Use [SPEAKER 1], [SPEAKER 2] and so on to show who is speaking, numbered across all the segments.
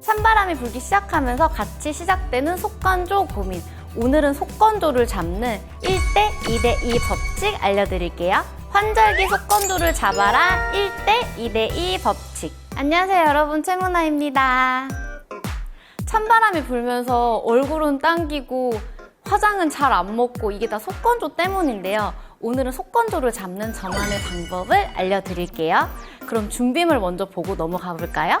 [SPEAKER 1] 찬바람이 불기 시작하면서 같이 시작되는 속건조 고민. 오늘은 속건조를 잡는 1대 2대 2 법칙 알려드릴게요. 환절기 속건조를 잡아라 1대 2대 2 법칙. 안녕하세요 여러분 최문아입니다. 찬바람이 불면서 얼굴은 당기고 화장은 잘 안 먹고 이게 다 속건조 때문인데요. 오늘은 속건조를 잡는 저만의 방법을 알려드릴게요. 그럼 준비물 먼저 보고 넘어가 볼까요?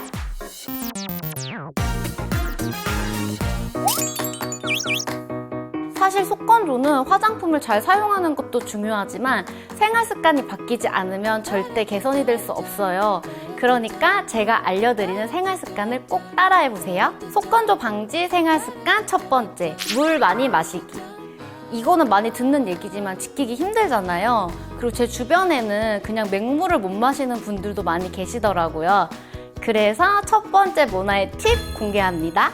[SPEAKER 1] 사실 속건조는 화장품을 잘 사용하는 것도 중요하지만 생활 습관이 바뀌지 않으면 절대 개선이 될 수 없어요. 그러니까 제가 알려드리는 생활 습관을 꼭 따라해 보세요. 속건조 방지 생활 습관 첫 번째, 물 많이 마시기. 이거는 많이 듣는 얘기지만 지키기 힘들잖아요. 그리고 제 주변에는 그냥 맹물을 못 마시는 분들도 많이 계시더라고요. 그래서 첫 번째 문화의 팁 공개합니다.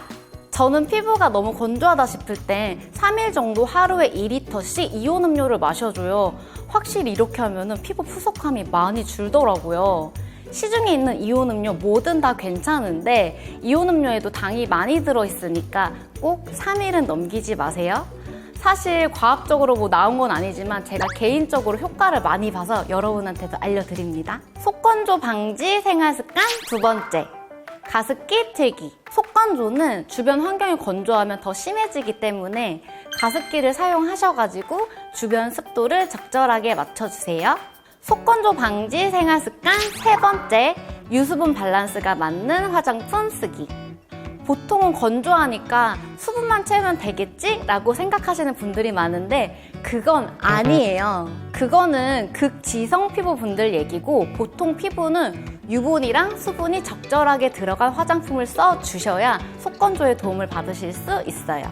[SPEAKER 1] 저는 피부가 너무 건조하다 싶을 때 3일 정도 하루에 2리터씩 이온 음료를 마셔줘요. 확실히 이렇게 하면 피부 푸석함이 많이 줄더라고요. 시중에 있는 이온 음료 뭐든 다 괜찮은데 이온 음료에도 당이 많이 들어있으니까 꼭 3일은 넘기지 마세요. 사실 과학적으로 뭐 나온 건 아니지만 제가 개인적으로 효과를 많이 봐서 여러분한테도 알려드립니다. 속건조 방지 생활 습관 두 번째. 가습기 틀기. 속건조는 주변 환경이 건조하면 더 심해지기 때문에 가습기를 사용하셔가지고 주변 습도를 적절하게 맞춰주세요. 속건조 방지 생활 습관 세 번째. 유수분 밸런스가 맞는 화장품 쓰기. 보통은 건조하니까 수분만 채우면 되겠지? 라고 생각하시는 분들이 많은데 그건 아니에요. 그거는 극지성 피부 분들 얘기고 보통 피부는 유분이랑 수분이 적절하게 들어간 화장품을 써 주셔야 속건조에 도움을 받으실 수 있어요.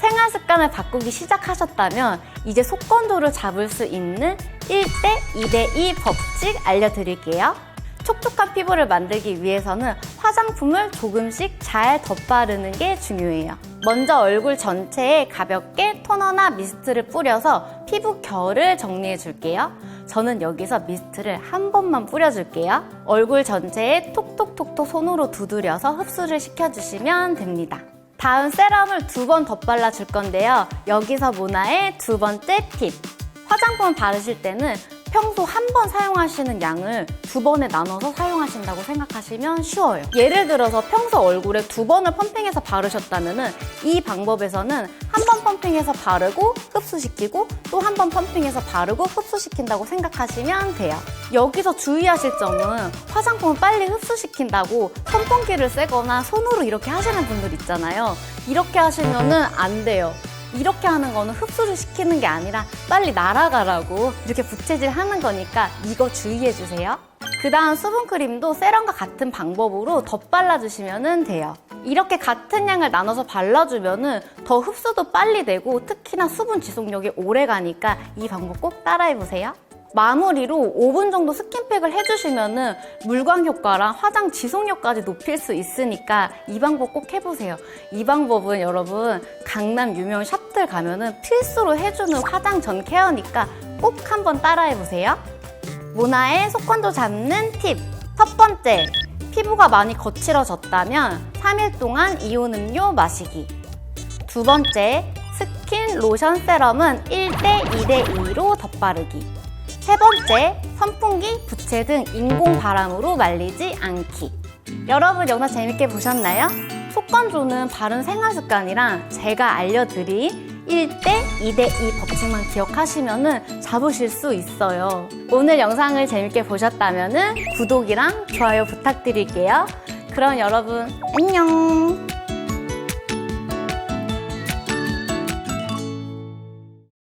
[SPEAKER 1] 생활 습관을 바꾸기 시작하셨다면 이제 속건조를 잡을 수 있는 1대 2대 2 법칙 알려드릴게요. 촉촉한 피부를 만들기 위해서는 화장품을 조금씩 잘 덧바르는 게 중요해요. 먼저 얼굴 전체에 가볍게 토너나 미스트를 뿌려서 피부 결을 정리해 줄게요. 저는 여기서 미스트를 한 번만 뿌려줄게요. 얼굴 전체에 톡톡톡톡 손으로 두드려서 흡수를 시켜주시면 됩니다. 다음 세럼을 두 번 덧발라 줄 건데요. 여기서 문화의 두 번째 팁. 화장품 바르실 때는 평소 한 번 사용하시는 양을 두 번에 나눠서 사용하신다고 생각하시면 쉬워요. 예를 들어서 평소 얼굴에 두 번을 펌핑해서 바르셨다면 이 방법에서는 한 번 펌핑해서 바르고 흡수시키고 또 한 번 펌핑해서 바르고 흡수시킨다고 생각하시면 돼요. 여기서 주의하실 점은 화장품을 빨리 흡수시킨다고 선풍기를 쐬거나 손으로 이렇게 하시는 분들 있잖아요. 이렇게 하시면은 안 돼요. 이렇게 하는 거는 흡수를 시키는 게 아니라 빨리 날아가라고 이렇게 부채질 하는 거니까 이거 주의해 주세요. 그 다음 수분크림도 세럼과 같은 방법으로 덧발라 주시면 돼요. 이렇게 같은 양을 나눠서 발라주면 더 흡수도 빨리 되고 특히나 수분 지속력이 오래 가니까 이 방법 꼭 따라해 보세요. 마무리로 5분 정도 스킨팩을 해주시면은 물광 효과랑 화장 지속력까지 높일 수 있으니까 이 방법 꼭 해보세요. 이 방법은 여러분 강남 유명 샵들 가면은 필수로 해주는 화장 전 케어니까 꼭 한번 따라해보세요. 모나의 속건조 잡는 팁. 첫 번째, 피부가 많이 거칠어졌다면 3일 동안 이온 음료 마시기. 두 번째, 스킨 로션 세럼은 1대 2대 2로 덧바르기. 세 번째, 선풍기, 부채 등 인공 바람으로 말리지 않기. 여러분 영상 재밌게 보셨나요? 속건조는 바른 생활 습관이랑 제가 알려드린 1대 2대 2 법칙만 기억하시면 잡으실 수 있어요. 오늘 영상을 재밌게 보셨다면 구독이랑 좋아요 부탁드릴게요. 그럼 여러분 안녕!